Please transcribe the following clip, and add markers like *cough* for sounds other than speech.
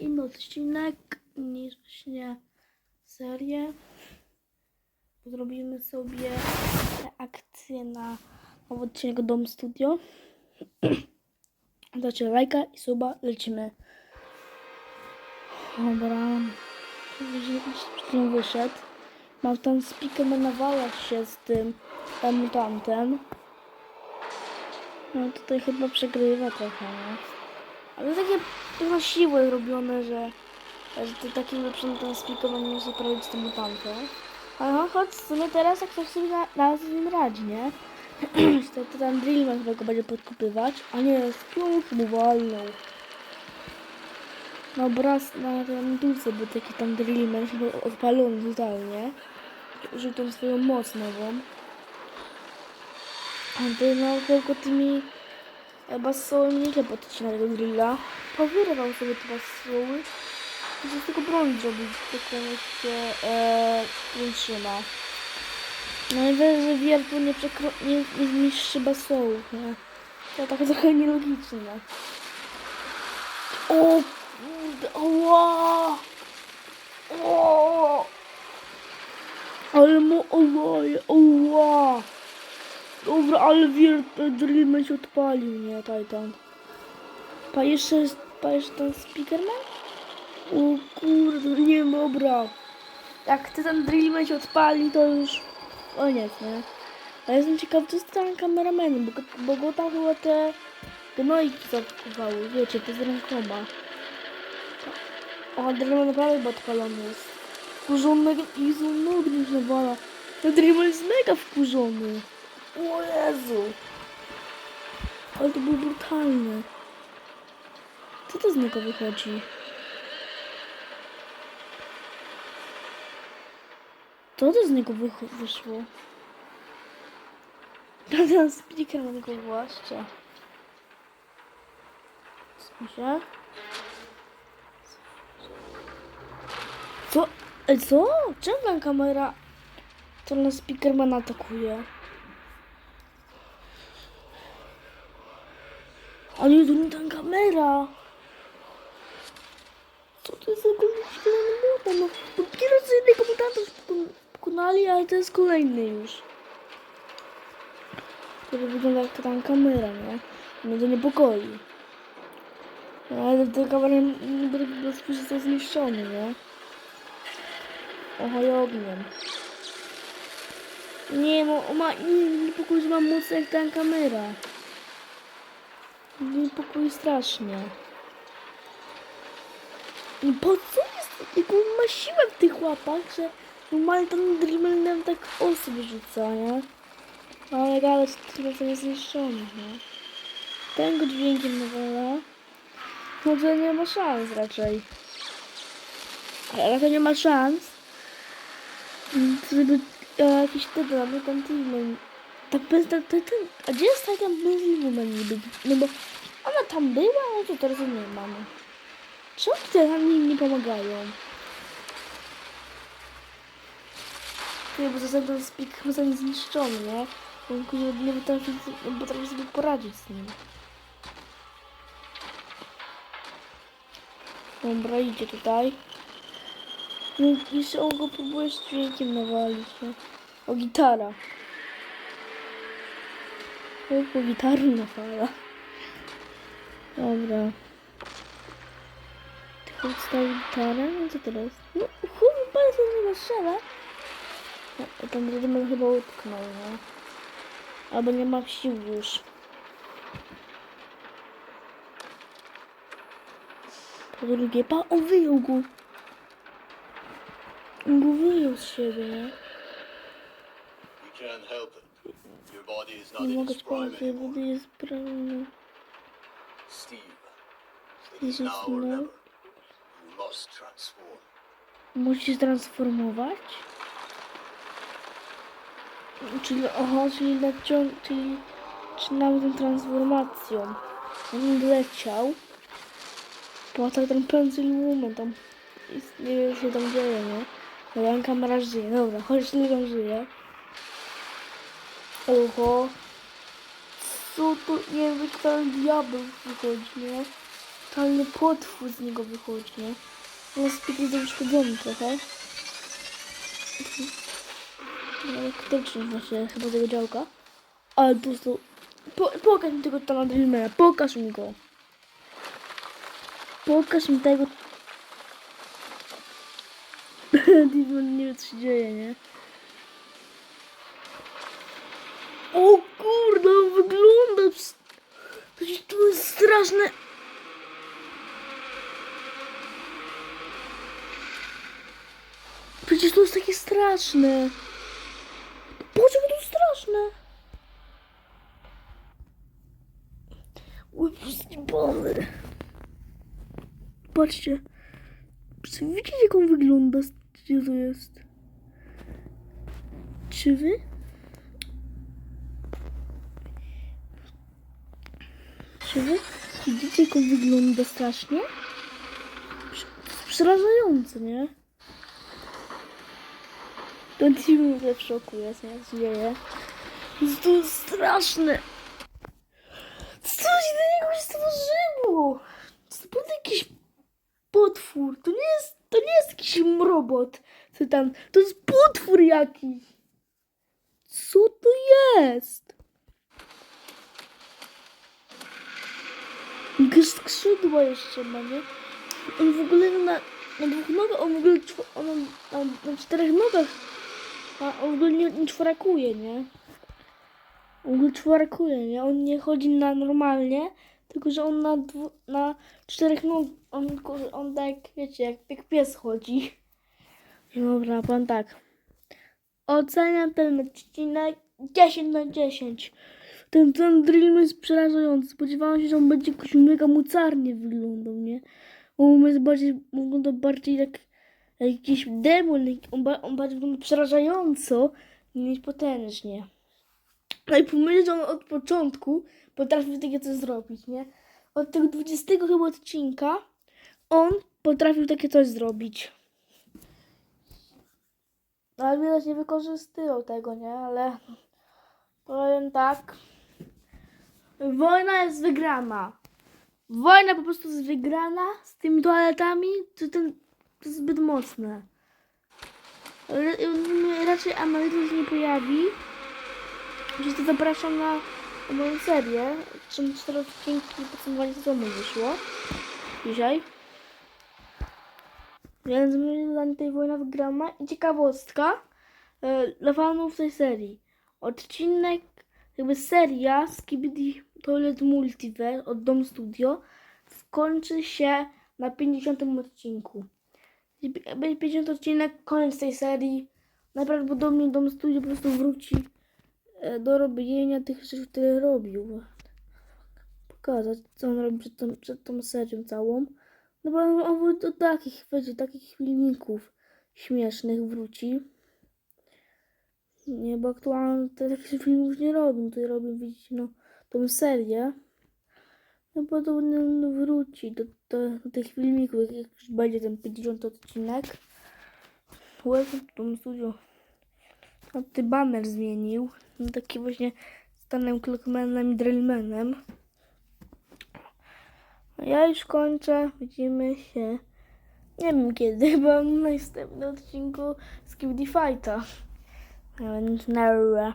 inny odcinek niż właśnie serię. Zrobimy sobie reakcję na nowy odcinek Dom Studio. *clears throat* Dajcie lajka i suba, lecimy. Dobra. Chwilą wyszedł. Mam speaker nawalać się z tym tam mutantem. No tutaj chyba przegrywa trochę, no. Ale takie na siłę robione, że, że to takim lepszym nie musi prowadzić z tym mutantem. Ale no, choć w sumie teraz jak ktoś sobie na, na z nim radzi, nie? *clears throat* to, to ten Drillman chyba go będzie podkupywać. A nie, spiąch mu walnął. No obraz na ten dulce był taki tam Drillman chyba odpalony totalnie. Użył tą swoją moc nową. A ty no tylko tymi basołymi nieźle podcina tego drilla. Powyrywał sobie te basoły. I z tego broń tylko niech się e, trzyma. No i wiesz, że wiertło nie, nie, nie zniszczy basołów, nie? To tak trochę nielogiczne. O kurde, oła! O! Ale mu ołaje, oła! Dobra, ale wier, Drillman się odpalił, nie, Titan. Pa jeszcze, pa jeszcze ten Speakerman? O kurde, nie, dobra. Jak ty ten Drillman się odpali, to już koniec, nie? Ale jestem ciekaw, co z tym kameramenem, bo, bo go tam chyba te gnojki zakupowały, wiecie, te z rękoma. O, Drillman naprawdę chyba odpalony jest. Wkurzonego i z nogi już nawala. Ten Drillman jest mega wkurzony. O Jezu. Ale to było brutalne. Co to z niego wychodzi? Co to z niego wych- wyszło? *laughs* Ten speaker na niego właśnie. Słyszę? Co? Co? Czemu kamera to na speakermana atakuje? A nie, to nie ta kamera. Co to jest za zielony mutant? No, dopiero co jednego mutanta pokonali, ale to jest kolejny już. Który wygląda jak ta kamera, nie? Mnie to niepokoi. No, ale ta kamera niby bezpośrednio zniszczony, nie? Ochaj ogniem. Nie, o ma, nie, niepokoi, że mam moc jak ta kamera. Niepokoi strasznie. I po co jest? Jaką ma siłę w tych łapach, że normalnie ten Dreamer nam tak osób rzuca, nie? Ale gale chyba to jest zniszczony, nie? Ten go dźwiękiem nawala. No to nie ma szans raczej. Ale to nie ma szans, żeby e, jakiś ten Dreamer tak bez, tak, tak, a gdzie jest taka Woman niby? No bo ona tam była, no to teraz nie mamy. Czemu tutaj nam im nie pomagają? Nie, bo zasadę ten chyba jest zniszczony, nie? On kurwa nie potrafi, nie potrafi sobie poradzić z nim. Dobra, idzie tutaj. No, jeszcze on go próbuje z dźwiękiem nawalić, nie? O, gitara. O, po gitaru nawala. Dobra. Tylko odstawił gitarę? No co teraz? No chuj, bardzo nie ma strzela. No, tam Rydman chyba utknął, no. Albo nie ma sił już. Po drugie, pa, on wyjął go. On go wyjął z siebie, nie? You can't help it. Nie mogę spać, ja anymore. buduję sprawę. Steve, it Steve is now is or no. never. You must transform. Musi się transformować? Czyli, aha, czyli nacią, czyli trzymamy tą transformacją. On leciał. Płatał ten pencil woman tam. i Nie wiem, co się tam dzieje, nie? Dobra, kamera żyje. Dobra, chodź, Leon żyje. Oho. Co to? Nie wiem, jak ten diabeł wychodzi, nie? totalny potwór z niego wychodzi, nie? Jest pięknie uszkodzony trochę. Ale faktycznie właśnie chyba tego działka. Ale po prostu... Po, pokaż mi tego Tana Drillmana, pokaż mi go. Pokaż mi tego... *laughs* Demon nie wie co się dzieje, nie? O kurde, on wygląda... Przecież to jest straszne... Przecież to jest takie straszne. Boże, to jest straszne. Oj, baler. Patrzcie. Widzicie, jak on wygląda? Gdzie to jest? Czy wy? Czy wy widzicie, jak on wygląda strasznie? Przerażające, nie? Ten film w szoku jest, nie? Dzieje? Jest to straszne. Co się do niego stworzyło? To jest jakiś potwór. To nie jest, to nie jest jakiś robot. Tam? To jest potwór jakiś. Co to jest? Skrzydła jeszcze ma, nie? On w ogóle na, na dwóch nogach, on w ogóle on na, na, na czterech nogach a on w ogóle nie, nie czworakuje, nie? On w ogóle czworakuje, nie? On nie chodzi na normalnie, tylko że on na, dwu, na czterech nóg, on, on tak, wiecie, jak, jak pies chodzi. Dobra, pan tak. Oceniam ten odcinek 10 na 10. Ten, ten drill jest przerażający. Spodziewałam się, że on będzie jakoś mega mocarnie wyglądał, nie? On jest bardziej, wygląda bardziej jak jak jakiś demon, on, on bardziej wygląda przerażająco niż potężnie. No i pomyśleć, że on od początku potrafił takie coś zrobić, nie? Od tego 20 chyba odcinka on potrafił takie coś zrobić. No ale widać nie wykorzystywał tego, nie? Ale powiem tak. Wojna jest wygrana. Wojna po prostu jest wygrana z tymi toaletami, to ten to jest zbyt mocne. Raczej Ameryka się nie pojawi. Więc to zapraszam na moją serię. Czym cztery odcinki podsumowanie sezonu wyszło. Dzisiaj. Więc moim zdaniem tej wojna wygrana. I ciekawostka e, dla fanów tej serii. Odcinek, jakby seria Skibidi Toilet Multiverse od Dom Studio skończy się na 50 odcinku. Będzie 50 odcinek, koniec tej serii. Najprawdopodobniej Dom Studio po prostu wróci e, do robienia tych rzeczy, które robił. Pokazać, co on robi przed tą, przed tą serią całą. No bo on, wróci do takich, wiecie, takich filmików śmiesznych wróci. Nie, bo aktualnie takich filmów nie robią. Tutaj robią, widzicie, no, tą serię. No bo to no, wróci do, do, do tych filmików, jak już będzie ten 50 odcinek. To Dom Studio. A ty banner zmienił. No taki właśnie z Tanem Clockmanem i Drillmanem. A ja już kończę. Widzimy się. Nie wiem kiedy, *laughs* chyba na następnym odcinku z Fighta. A więc nara.